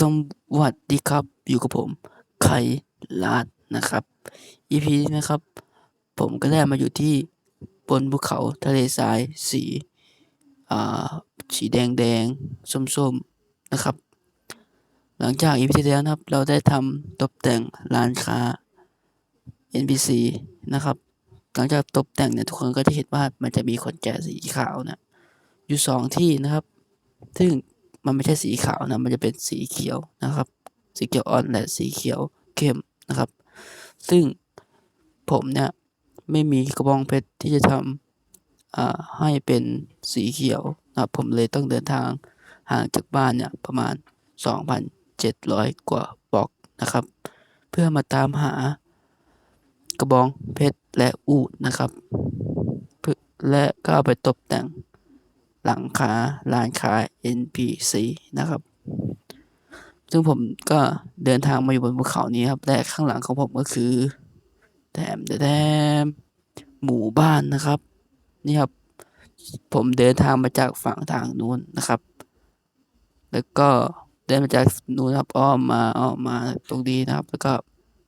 สวัสดีครับ อยู่กับผมไคลาดนะครับ EP นี้นะครับ ผมก็ได้มาอยู่ที่บนภูเขาทะเลทรายสีอ่าสีแดงแดงส้มส้มๆนะครับ หลังจาก EP ที่แล้วนะครับ เราได้ทำตกแต่งร้านค้า NPC นะครับ หลังจากตกแต่งเนี่ยทุกคนก็จะเห็นว่ามันจะมีคนแก่สีขาวนะอยู่สองที่นะครับ ซึ่ง มันไม่ใช่สีขาวนะ มันจะเป็นสีเขียวนะครับ สีเขียวอ่อนและสีเขียวเข้มนะครับ ซึ่งผมเนี่ยไม่มีกระบองเพชรที่จะทำให้เป็นสีเขียวนะครับ ผมเลยต้องเดินทางห่างจากบ้านเนี่ยประมาณ 2,700 กว่าบล็อกนะครับ เพื่อมาตามหากระบองเพชรและอูฐนะครับเพื่อและก็เอาไปตกแต่ง หลังคาร้านค้า NPC นะครับ ซึ่งผมก็เดินทางมาอยู่บนภูเขานี้ครับ และข้างหลังของผมก็คือแถมแถมหมู่บ้านนะครับ นี่ครับ ผมเดินทางมาจากฝั่งทางนู้นนะครับ แล้วก็เดินมาจากนู้นครับอ้อมมาอ้อมมาตรงนี้นะครับ แล้วก็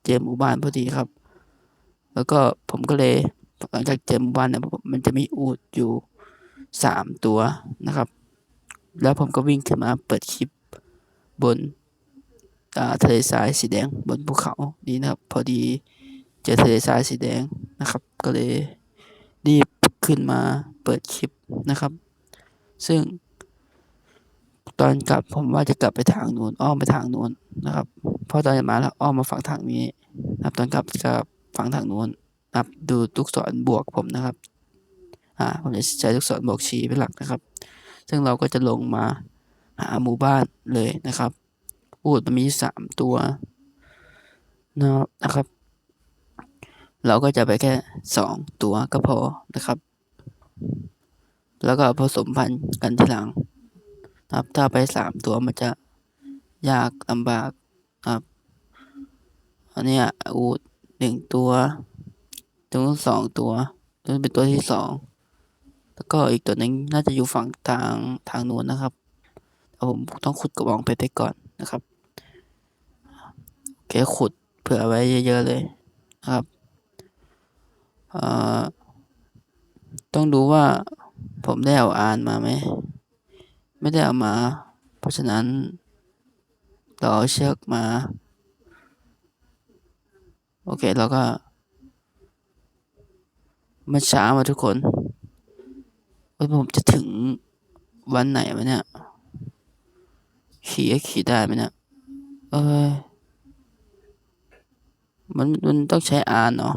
เจอหมู่บ้านพอดีครับ แล้วก็ผมก็เลยหลังจากเจอหมู่บ้านเนี่ยมันจะมีอูดอยู่ สามตัวนะครับ แล้วผมก็วิ่งขึ้นมาเปิดคลิปบนทะเลทรายสีแดงบนภูเขานี้นะครับ พอดีเจอทะเลทรายสีแดงนะครับ ก็เลยรีบขึ้นมาเปิดคลิปนะครับ ซึ่ง ตอนกลับผมว่าจะกลับไปทางนู้นอ้อมไปทางนู้นนะครับพราะตอนมาแล้วอ้อมมาฝั่งทางนี้นะครับ ตอนกลับจะฝั่งทางนู้นนะครับ ดูลูกศรบวกผมนะครับ อ่าผมจะใช้ลูกศรบอกชี้เป็นหลักนะครับ ซึ่งเราก็จะลงมาหาหมู่บ้านเลยนะครับอูดมันมีสามตัวนะครับ เราก็จะไปแค่สองตัวก็พอนะครับ แล้วก็ผสมพันธุ์กันทีหลังครับถ้าไปสามตัวมันจะยากลำบากครับอันนี้อูดหนึ่งตัวตรงสองตัวตัวเป็นตัวที่สอง แล้วก็อีกตัวหนึ่งน่าจะอยู่ฝั่งทางทางนู้นนะครับแต่ผมต้องขุดกระบองเพชรไปก่อนนะครับโอเคขุดเผื่อไว้เยอะๆเลยนะครับต้องดูว่าผมได้เอาอ่านมาไหมไม่ได้เอามา เพราะฉะนั้นเราเอาเชือกมา โอเคแล้วก็มันช้ามาทุกคน ว่าผมจะถึงวันไหนวะเนี่ย ขี่ขี่ได้ไหมเนี่ย เออมันมันต้องใช้อานเนาะ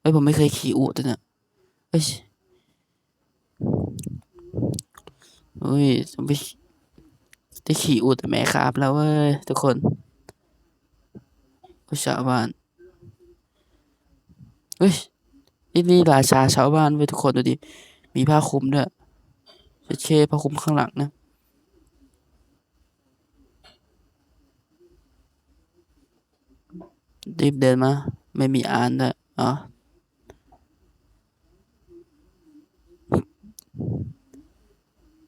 ไอ้ผมไม่เคยขี่อูดเนี่ยเอ้ยโอ้ยต้องไปได้ขี่อูดแต่แม่ครับแล้วเว้ยทุกคนชาวบ้านเฮ้ยนี่ราชาชาวบ้านเว้ยทุกคนดูดิ มีผ้าคลุมด้วยจะเช่ผ้าคลุมข้างหลังนะรีบเดินมา ไม่มีอ่านด้วยอ๋อ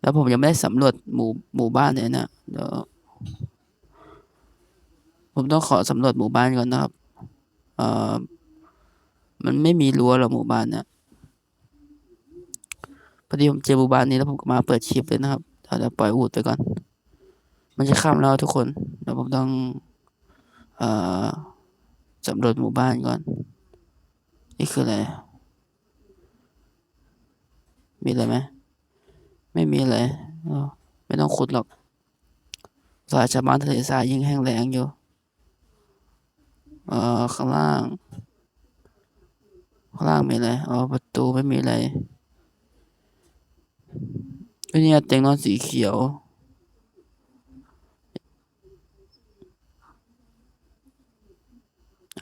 แล้วผมยังไม่ได้สำรวจหมู่หมู่บ้านเลยนะเดี๋ยวผมต้องขอสำรวจหมู่บ้านก่อนนะครับ เอ่อ มันไม่มีรั้วหรอหมู่บ้านเนี่ย พอดีผมเจอหมู่บ้านนี้แล้วผมก็มาเปิดคลิปเลยนะครับเดี๋ยวปล่อยอูดไปก่อน มันจะข้ามแล้วทุกคนเดี๋ยวผมต้องเอ่อสำรวจหมู่บ้านก่อน นี่คืออะไร มีอะไรไหมไม่มีอะไรไม่ต้องขุดหรอกสายชาวบ้านทะเลทรายยิ่งแห้งแล้งอยู่ เอ่อข้างล่าง ข้างล่างมีอะไร อ๋อ ประตูไม่มีอะไร อันนี้เตียงนอนสีเขียว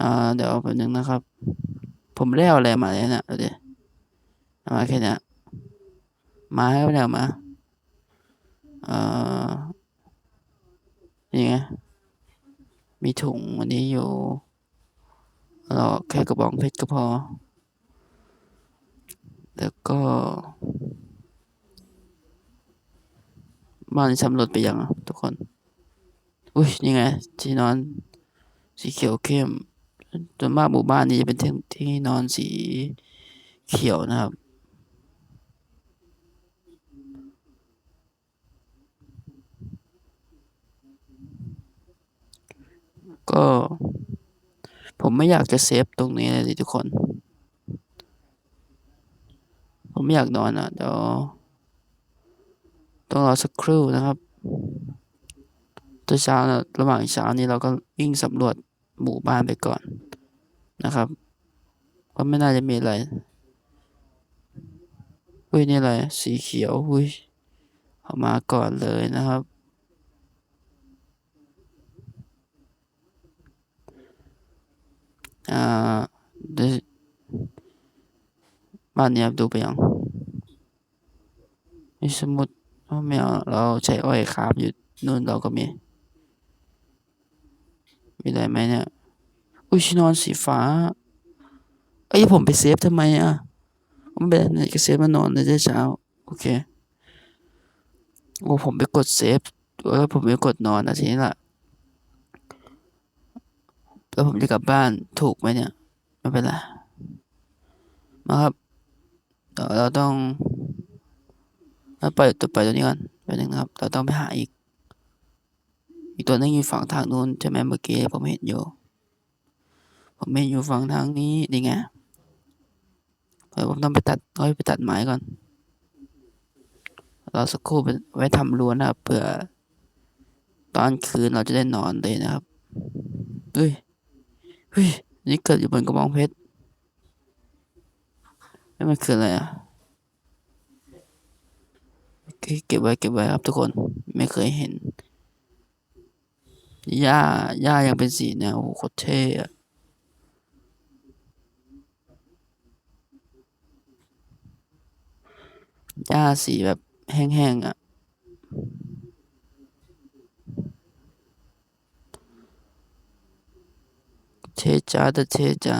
อ่า เดี๋ยวแป๊บนึงนะครับ ผมได้เอาอะไรมาเลยนะเดี๋ยวมาแค่นี้มาให้ไม่ได้มาอ่านี่ไง มีถุงอันนี้อยู่ เราแค่กระบองเพชรก็พอ แล้วก็ บ้านสำรวจไปยังทุกคน อุ้ยนี่ไงที่นอนสีเขียวเข้มส่วนมากหมู่บ้านนี้จะเป็นที่ที่นอนสีเขียวนะครับ ก็ ผมไม่อยากจะเซฟตรงนี้เลยทุกคน ผมไม่อยากนอนอะเดี๋ยว ต้องรอสักครู่นะครับตอนเช้าระหว่างเช้านี้เราก็วิ่งสำรวจหมู่บ้านไปก่อนนะครับ ก็ไม่น่าจะมีอะไรอุ้ยนี่อะไรสีเขียวอุ้ยเอามาก่อนเลยนะครับ อ่าเดี๋ยวบ้านนี้ดูไปยังมีสมุด ไม่เอาเราใช้อ้อยคาบอยู่นู่นเราก็มี มีอะไรไหมเนี่ย อุ้ยชินอนสีฟ้า เอ้ยผมไปเซฟทำไมอะผมแบบไหนก็เซฟมานอนในเช้า โอเค โอ้ผมไปกดเซฟแล้วผมไปกดนอนนะทีนี้ล่ะ แล้วผมจะกลับบ้านถูกไหมเนี่ย ไม่เป็นไรมาครับ เราต้อง เราปล่อยตัวไปตัวนี้ก่อนไปหนึ่งนะครับ เราต้องไปหาอีก อีกตัวนึงอยู่ฝั่งทางนู้นใช่ไหมเมื่อกี้ผมเห็นอยู่ ผมเห็นอยู่ฝั่งทางนี้นี่ไงเดี๋ยวผมต้องไปตัดเอาไปตัดไม้ก่อนเราสักครู่ไว้ทำรั้วนะครับเผื่อตอนคืนเราจะได้นอนเลยนะครับเฮ้ยเฮ้ยนี่เกิดอยู่บนกระบองเพชรนี่มันคืออะไรอะ เก็บไว้เก็บไว้ครับทุกคนไม่เคยเห็นหญ้าหญ้ายังเป็นสีเนี่ยโอ้โหโคตรเท่อะหญ้าสีแบบแห้งๆอะ เทจ้าเทจ้า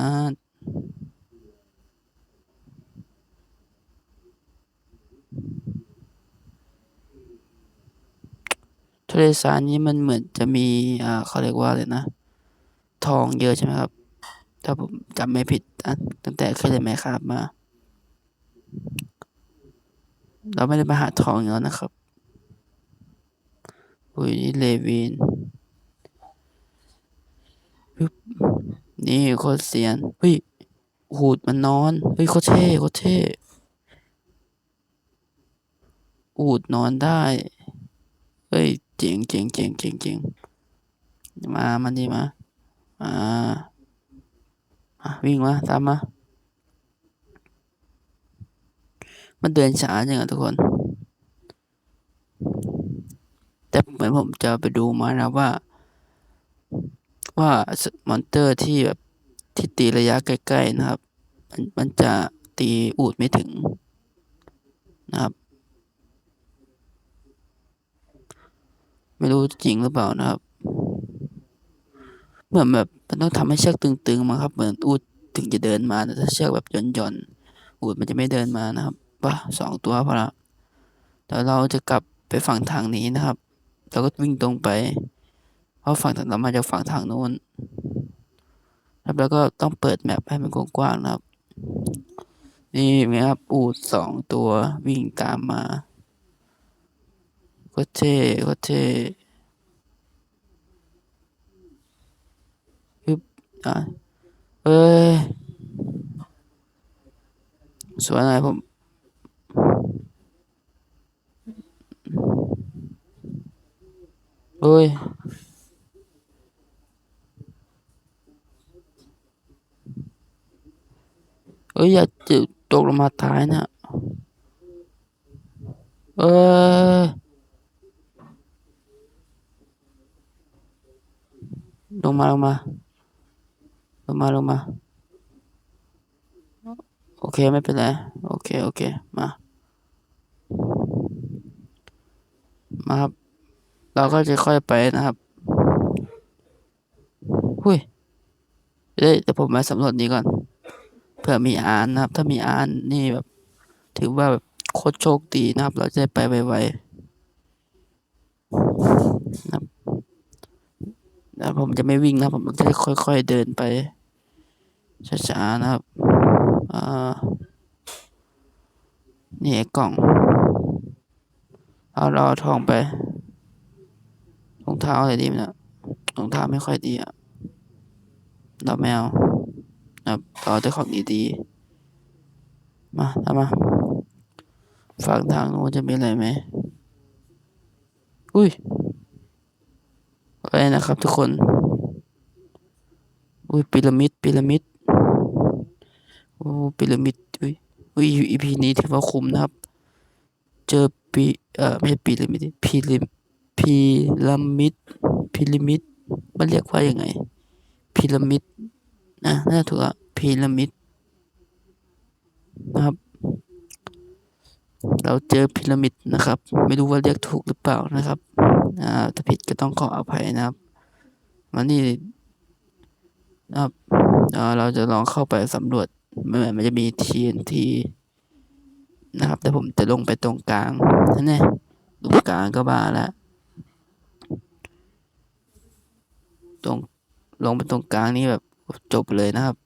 ทะเลทรายนี้มันเหมือนจะมีอ่าเขาเรียกว่าอะไรนะ ทองเยอะใช่ไหมครับ ถ้าผมจำไม่ผิดตั้งแต่เคยเล่นแมคครับมา เราไม่ได้มาหาทองแล้วนะครับอุ้ยเลวินนี่โคตรเสียนเฮ้ยหูดมันนอนเฮ้ยโคตรเท่โคตรเท่อูดนอนได้ เฮ้ย เจ๋งเจ๋งเจ๋งเจ๋งเจ๋งมามันดีมาอ่าวิ่งมาตามมา มันเดินช้าจังอะทุกคน แต่เหมือนผมจะไปดูมานะว่า ว่ามอนเตอร์ที่แบบที่ตีระยะใกล้ ๆ นะครับ มันมันจะตีอูดไม่ถึงนะครับ ไม่รู้จริงหรือเปล่านะครับ เหมือนแบบมันต้องทำให้เชือกตึงๆมาครับ เหมือนอูดถึงจะเดินมาแต่ถ้าเชือกแบบหย่อนๆอูดมันจะไม่เดินมานะครับปะสองตัวพอละแต่เราจะกลับไปฝั่งทางนี้นะครับ เราก็วิ่งตรงไป เพราะฝั่งทางเรามาจากฝั่งทางโน้นแล้วก็ต้องเปิดแมปให้มันกว้างๆนะครับ นี่ไงครับอูดสองตัววิ่งตามมา ก็เท่ก็เท่ฮึบอะเอ้ยสวยหน่อยผมเอ้ยเอ้ยอย่าจะตกลงมาตายนะเอ้ย ลงมาลงมา ลงมาลงมา โอเคไม่เป็นไร โอเค โอเค มา มาครับ เราก็จะค่อยไปนะครับหุยเดี๋ยวเดี๋ยวผมมาสำรวจนี้ก่อน เผื่อมีอ่านนะครับ ถ้ามีอ่านนี่แบบ ถือว่าแบบโคตรโชคดีนะครับ เราจะไปไวๆนะครับ นะผมจะไม่วิ่งนะผมจะค่อย ๆ เดินไปช้าๆนะครับนี่ไอ้กล่อง เอาเราเอทองไปรองเท้าอะไรดีมั้ยนะรองเท้าไม่ค่อยดีอะเราไม่เอานะครับเอาแต่ของดีๆมาทำมาฝั่งทางโน้นจะมีอะไรไหมอุ้ย อะไรนะครับทุกคน อุ้ยพีระมิดพีระมิด โอ้พีระมิด อุ้ย อุ้ยอีพีนี้ถือว่าคุ้มนะครับ เจอปีเอ่อไม่ใช่พีระมิดพีระพีระมิดพีระมิด มันเรียกว่ายังไงพีระมิดนะน่าถูกอะพีระมิดนะครับ เราเจอพีระมิดนะครับ ไม่รู้ว่าเรียกถูกหรือเปล่านะครับ อ่าถ้าผิดก็ต้องขออภัยนะครับมันนี่นะครับเราจะลองเข้าไปสำรวจมันมันจะมี TNT นะครับ แต่ผมจะลงไปตรงกลางนั่นแหละตรงกลางก็บ้าแล้วตรงลงไปตรงกลางนี่แบบจบเลยนะครับ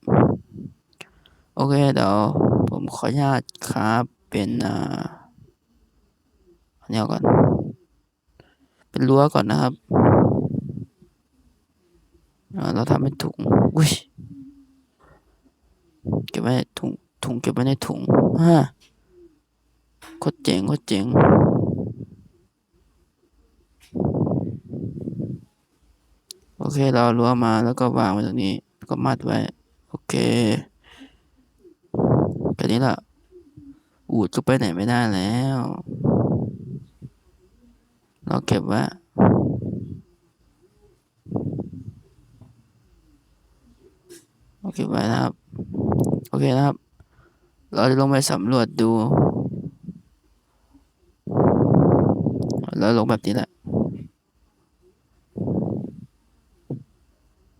โอเคเดี๋ยวผมขออนุญาตครับเป็นอ่าอันนี้ก่อน เป็นรั้วก่อนนะครับ เราทำเป็นถุง อุ้ย เก็บไว้ถุง ถุงเก็บไว้ในถุงฮ่าโคตรเจ๋งโคตรเจ๋งโอเค เรารั้วมาแล้วก็วางไว้ตรงนี้ ก็มัดไว้ โอเคแค่นี้ละอูดก็ไปไหนไม่ได้แล้ว เราเก็บไว้โอเคไว้นะครับ โอเคนะครับ เราจะลงไปสำรวจดู แล้วลงแบบนี้แหละ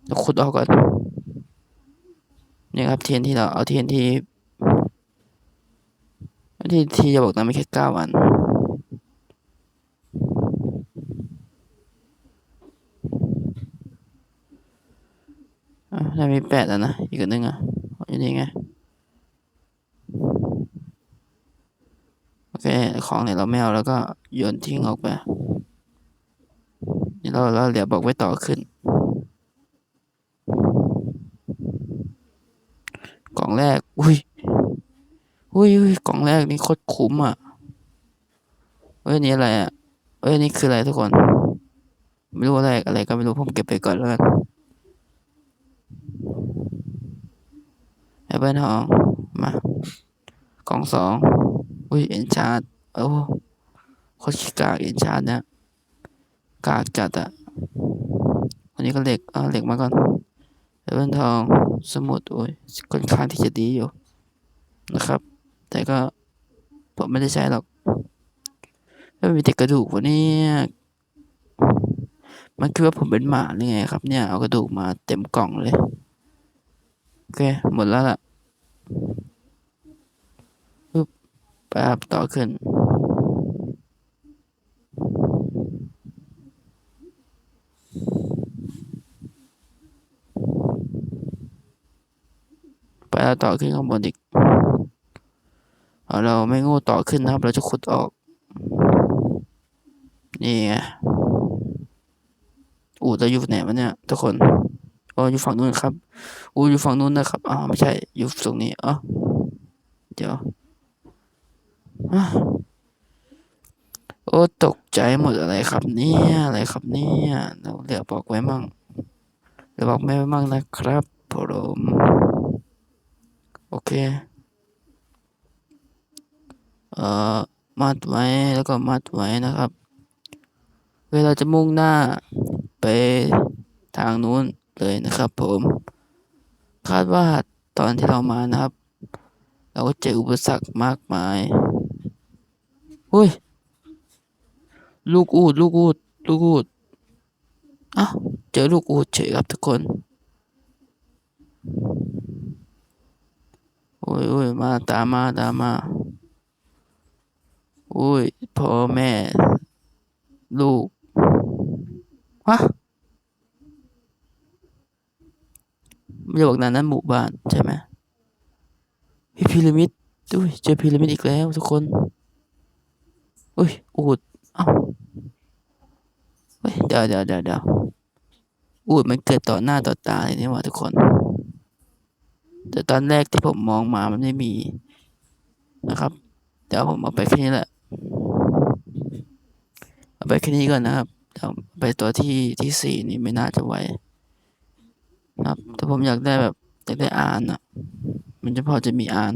จะขุดออกก่อนนี่ครับเทียนที่เราเอาเทียนที่ที่ที่จะบอกนะไม่แค่เก้าวัน ได้มีแปดแล้วนะ อีกอันนึงอะอยู่นี่ไง โอเค ของเนี่ยเราไม่เอาแล้วก็โยนทิ้งออกไป นี่เราเราเหลือบอกไว้ต่อขึ้น กล่องแรก อุ้ย อุ้ยอุ้ยกล่องแรกนี่โคตรคุ้มอะ เฮ้ยนี่อะไรอะ เฮ้ยนี่คืออะไรทุกคน ไม่รู้อะไรอะไรก็ไม่รู้ผมเก็บไปก่อนแล้วกัน แอปเปิลทองมากล่องสองอุ้ยเอ็นชาร์ดโอ้โคตรกากเอ็นชาร์ดเนี่ยกากจัดอะอันนี้ก็เหล็กเอาเหล็กมาก่อนแอปเปิลทองสมุดโอ้ยค่อนข้างที่จะดีอยู่นะครับ แต่ก็ผมไม่ได้ใช้หรอกไม่มีแต่กระดูกวะเนี่ยมันคือว่าผมเป็นหมาหรือไงครับเนี่ย เอากระดูกมาเต็มกล่องเลย อเค หมดแล้วล่ะปึ๊บปรับต่อขึ้น ไปแล้วต่อขึ้นข้างบนอีกเราไม่โง่ต่อขึ้นนะครับ เราจะขุดออก นี่ไงอูจะอยู่ไหนวะเนี่ย ทุกคน อ๋ออยู่ฝั่งนู้นครับอู่อยู่ฝั่งนู้นนะครับอ๋อไม่ใช่อยู่ตรงนี้อ๋อเดี๋ยวโอ้ตกใจหมดอะไรครับเนี่ยอะไรครับเนี่ยเราเหลือบอกไว้มั่งเหลือบอกไม่ไว้มั่งนะครับผมโอเคเอ่อมัดไว้แล้วก็มัดไว้นะครับ เวลาจะมุ่งหน้าไปทางนู้น เลยนะครับผมคาดว่าตอนที่เรามานะครับ เราก็เจออุปสรรคมากมายอุ้ย ลูกอูด ลูกอูด ลูกอูดอะเจอลูกอูดเฉยครับทุกคนโอ้ยโอ้ยมาตามมาตามมาโอ้ยพ่อแม่ ลูก ฮะ ไม่ได้บอกนั้นนั้นหมู่บ้านใช่ไหมพี่พีระมิดอุ้ยเจอพีระมิดอีกแล้วทุกคนอุ้ยอูดเอ้าเฮ้ยเดี๋ยวเดี๋ยวเดี๋ยวเดี๋ยวอูดมันเกิดต่อหน้าต่อตาเลยนี่หว่าทุกคน แต่ตอนแรกที่ผมมองมามันไม่มีนะครับ เดี๋ยวผมเอาไปแค่นี้แหละ เอาไปแค่นี้ก่อนนะครับเดี๋ยวไปตัวที่ที่สี่นี่ไม่น่าจะไหว ครับ แต่ผมอยากได้แบบอยากได้อ่านอะ มันจะพอจะมีอ่าน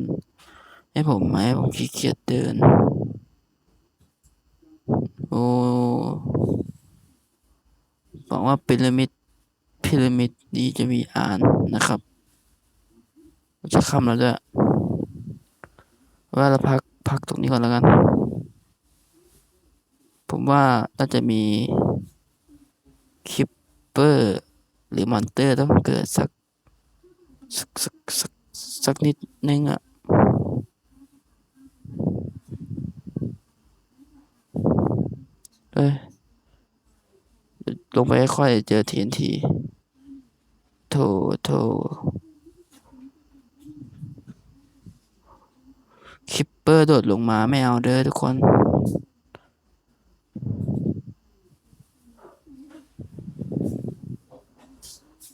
ให้ผมไหมผมขี้เกียจเดิน โอ้หวังว่าพีระมิดพีระมิดนี้จะมีอ่านนะครับ จะค่ำแล้วด้วยว่าเราพักพักตรงนี้ก่อนแล้วกัน ผมว่าน่าจะมีคิปเปอร์ หรือมอนเตอร์ต้องเกิดสักสักสักสักสักนิดนึงอะเอ้ยลงไปค่อยเจอ TNT โถโถคิปเปอร์โดดลงมาไม่เอาเด้อทุกคน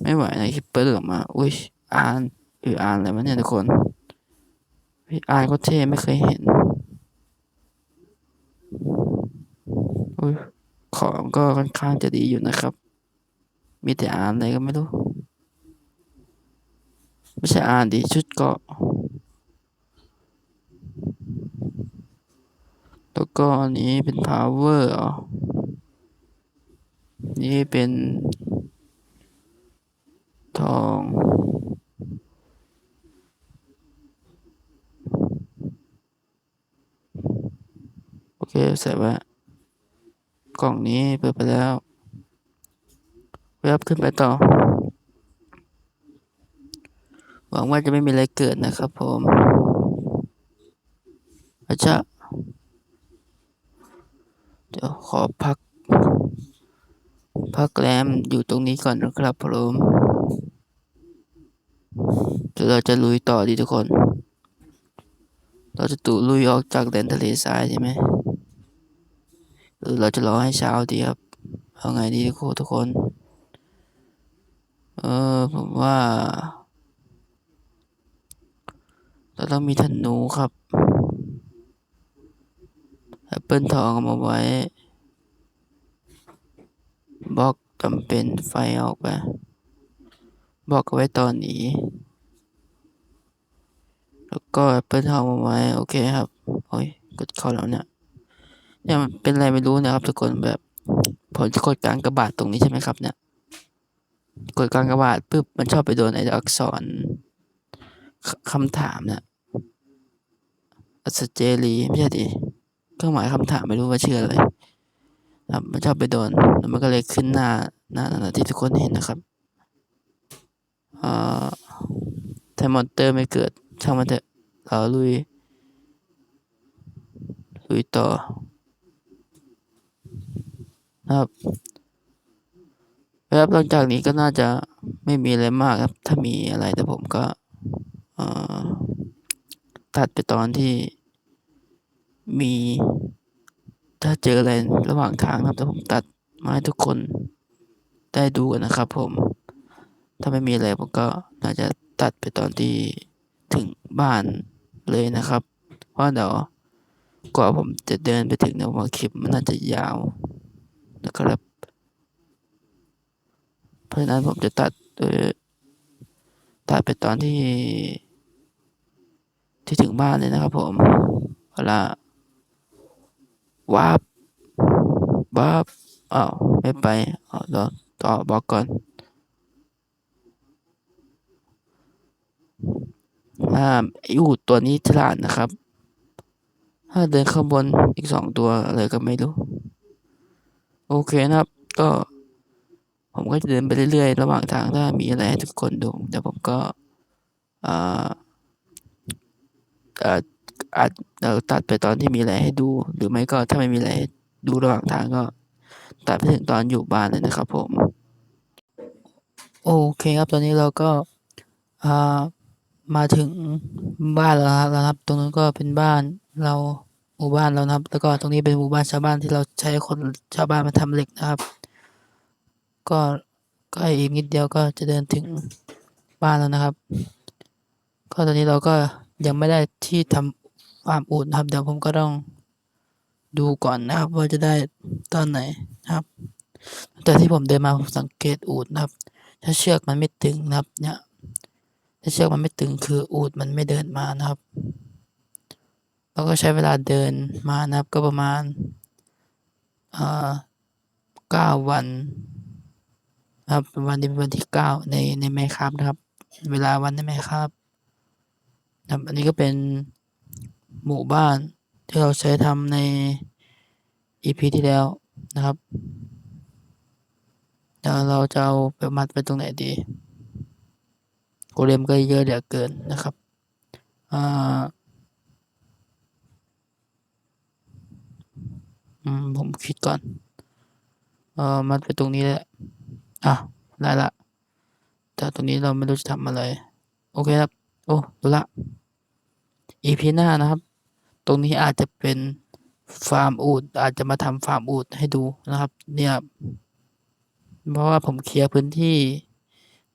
ไม่ไหวนะคิปเปอร์โดดลงมาอุ้ยอ่านหรืออ่านอะไรวะเนี่ยทุกคนเฮ้ยอ่านก็เท่ไม่เคยเห็นอุ้ยของก็ค่อนข้างจะดีอยู่นะครับ มีแต่อ่านอะไรก็ไม่รู้ ไม่ใช่อ่านดิชุดเกาะ แล้วก็อันนี้เป็น power อ๋อนี่เป็น ทอง โอเค ใส่ไว้กล่องนี้เปิดไปแล้วเว็บขึ้นไปต่อ หวังว่าจะไม่มีอะไรเกิดนะครับผมอาจจะเดี๋ยวขอพัก พักแรมอยู่ตรงนี้ก่อนนะครับผม เดี๋ยวเราจะลุยต่อดีทุกคน เราจะตู่ลุยออกจากแดนทะเลทรายใช่ไหมหรือเราจะรอให้เช้าดีครับ เอาไงดีทุกคนทุกคน เออผมว่า เราต้องมีธนูครับแอปเปิลทองเอามาไว้บล็อกจำเป็นไฟออกไป บอกเอาไว้ตอนนี้ แล้วก็แอปเปิลทองมาไว้ โอเคครับ โอ้ย กดเข้าแล้วเนี่ย เนี่ยมันเป็นอะไรไม่รู้นะครับ ทุกคนแบบผมจะกดกลางกระบาดตรงนี้ใช่ไหมครับเนี่ย กดกลางกระบาดปุ๊บมันชอบไปโดนไอ้อักษรคำถามเนี่ยอัศเจรีไม่ใช่ดิเครื่องหมายคำถามไม่รู้ว่าชื่ออะไรครับมันชอบไปโดนแล้วมันก็เลยขึ้นหน้าหน้าหน้าที่ทุกคนเห็นนะครับ อ่อถ้ามอนเตอร์ไม่เกิด ช่างมันเถอะเราลุย ลุยต่อนะครับแล้วหลังจากนี้ก็น่าจะไม่มีอะไรมากครับ ถ้ามีอะไรแต่ผมก็ตัดไปตอนที่มี ถ้าเจออะไรระหว่างทางครับแต่ผมตัดมาให้ทุกคนได้ดูกันนะครับผม ถ้าไม่มีอะไรผมก็น่าจะตัดไปตอนที่ถึงบ้านเลยนะครับ เพราะเดี๋ยวกว่าผมจะเดินไปถึงเนี่ยว่าคลิปมันน่าจะยาวนะครับ เพราะฉะนั้นผมจะตัดโดยตัดไปตอนที่ ที่ถึงบ้านเลยนะครับผมเวลาวาบว้าบอ้าวไม่ไปเอาวต่อบอกก่อน อ่าอูดตัวนี้ฉลาดนะครับ ถ้าเดินข้างบนอีกสองตัวอะไรก็ไม่รู้ โอเคนะครับ ก็ ผมก็จะเดินไปเรื่อยๆ ระหว่างทางถ้ามีอะไรให้ทุกคนดูเดี๋ยวผมก็อ่าอาจอาจเราตัดไปตอนที่มีอะไรให้ดู หรือไม่ก็ถ้าไม่มีอะไรดูระหว่างทางก็ตัดไปถึงตอนอยู่บ้านเลยนะครับผม โอเคครับตอนนี้เราก็อ่า มาถึงบ้านแล้วนะครับ ตรงนู้นก็เป็นบ้านเราหมู่บ้านเรานะครับ แล้วก็ตรงนี้เป็นหมู่บ้านชาวบ้านที่เราใช้คนชาวบ้านมาทำเหล็กนะครับ ก็กล้อีกนิดเดียวก็จะเดินถึงบ้านแล้วนะครับ ก็ตอนนี้เราก็ยังไม่ได้ที่ทำฟาร์มอูฐนะครับ เดี๋ยวผมก็ต้องดูก่อนนะครับ ว่าจะได้ตอนไหนนะครับ แต่ที่ผมเดินมาผมสังเกตอูฐนะครับ ถ้าเชือกมันไม่ตึงนะครับเนี่ย ถ้าเชือกมันไม่ตึงคืออูฐมันไม่เดินมานะครับ เราก็ใช้เวลาเดินมานะครับ ก็ประมาณอ่าเก้าวันนะครับวันนี้เป็นวันที่เก้าในในแมคครับนะครับ เวลาวันในแมคครับนะครับอันนี้ก็เป็นหมู่บ้านที่เราใช้ทำใน EP ที่แล้วนะครับเดี๋ยวเราจะเอาไปมัดไปตรงไหนดี โกเลมก็เยอะเหลือเกินนะครับอ่าอืมผมคิดก่อน เอ่อ มัดไปตรงนี้แหละอะได้ละ แต่ตรงนี้เราไม่รู้จะทำอะไร โอเคครับ โอ้รู้ละ EP หน้านะครับ ตรงนี้อาจจะเป็นฟาร์มอูด อาจจะมาทำฟาร์มอูดให้ดูนะครับ เนี่ย เพราะว่าผมเคลียร์พื้นที่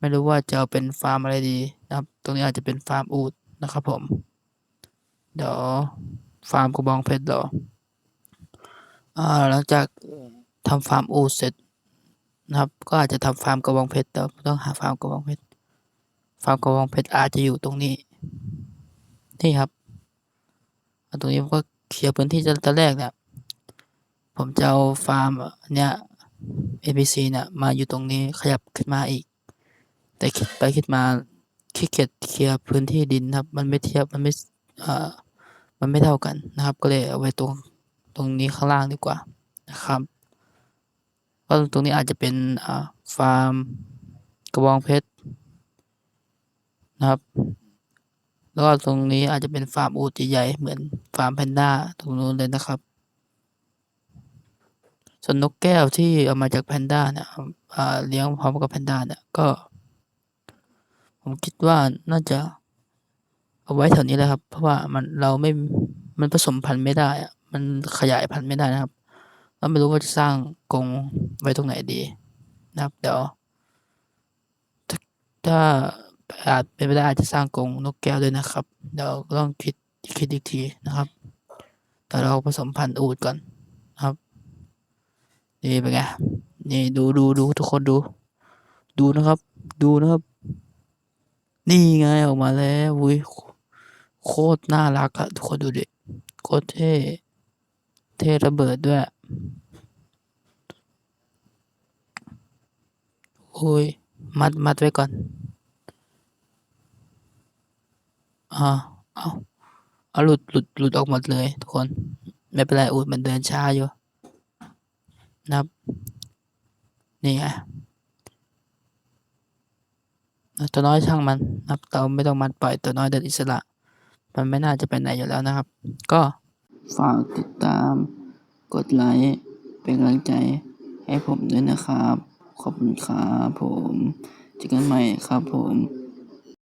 ไม่รู้ว่าจะเอาเป็นฟาร์มอะไรดีนะครับ ตรงนี้อาจจะเป็นฟาร์มอูดนะครับผม เดี๋ยวฟาร์มกระบองเพชรเหรออ่าหลังจากทำฟาร์มอูดเสร็จนะครับ ก็อาจจะทำฟาร์มกระบองเพชรแต่ต้องหาฟาร์มกระบองเพชร ฟาร์มกระบองเพชรอาจจะอยู่ตรงนี้ นี่ครับ ตรงนี้ผมก็เคลียร์พื้นที่ตอนแรกเนี่ยผมจะเอาฟาร์มเนี่ย ABC เนี่ยมาอยู่ตรงนี้ขยับขึ้นมาอีก แต่คิดไปคิดมาขี้เกียจเคลียร์พื้นที่ดินครับ มันไม่เทียบมันไม่อ่ามันไม่เท่ากันนะครับ ก็เลยเอาไว้ตรงตรงนี้ข้างล่างดีกว่านะครับก็ตรงนี้อาจจะเป็นอ่าฟาร์มกระบองเพชรนะครับ แล้วก็ตรงนี้อาจจะเป็นฟาร์มอูฐใหญ่ๆเหมือนฟาร์มแพนด้าตรงนู้นเลยนะครับ ส่วนนกแก้วที่เอามาจากแพนด้าเนี่ยเลี้ยงพร้อมกับแพนด้าเนี่ยก็ ผมคิดว่าน่าจะเอาไว้แถวนี้แหละครับ เพราะว่ามันเราไม่มันผสมพันธุ์ไม่ได้อะมันขยายพันธุ์ไม่ได้นะครับแล้วไม่รู้ว่าจะสร้างกรงไว้ตรงไหนดีนะครับ เดี๋ยวถ้าอาจเป็นไปได้อาจจะสร้างกรงนกแก้วด้วยนะครับ เดี๋ยวต้องคิดคิดอีกทีนะครับ แต่เราผสมพันธุ์อูดก่อนนะครับนี่เป็นไงนี่ดูดูดูทุกคนดู ดูนะครับ ดูนะครับ นี่ไงออกมาแล้ววุ้ยโคตรน่ารักอะทุกคนดูดิโคตรเท่เท่ระเบิดด้วยโอ้ยมัดมัดไว้ก่อนอ่าเอาเอาหลุดหลุดหลุดออกหมดเลยทุกคน ไม่เป็นไรอูดมันเดินช้าอยู่นะครับ นี่ไง ตัวน้อยช่างมันนะครับเราไม่ต้องมัดปล่อยตัวน้อยเดินอิสระ มันไม่น่าจะไปไหนอยู่แล้วนะครับ ก็ฝากติดตาม กดไลค์เป็นกำลังใจให้ผมด้วยนะครับ ขอบคุณครับผมเจอกันใหม่ครับผม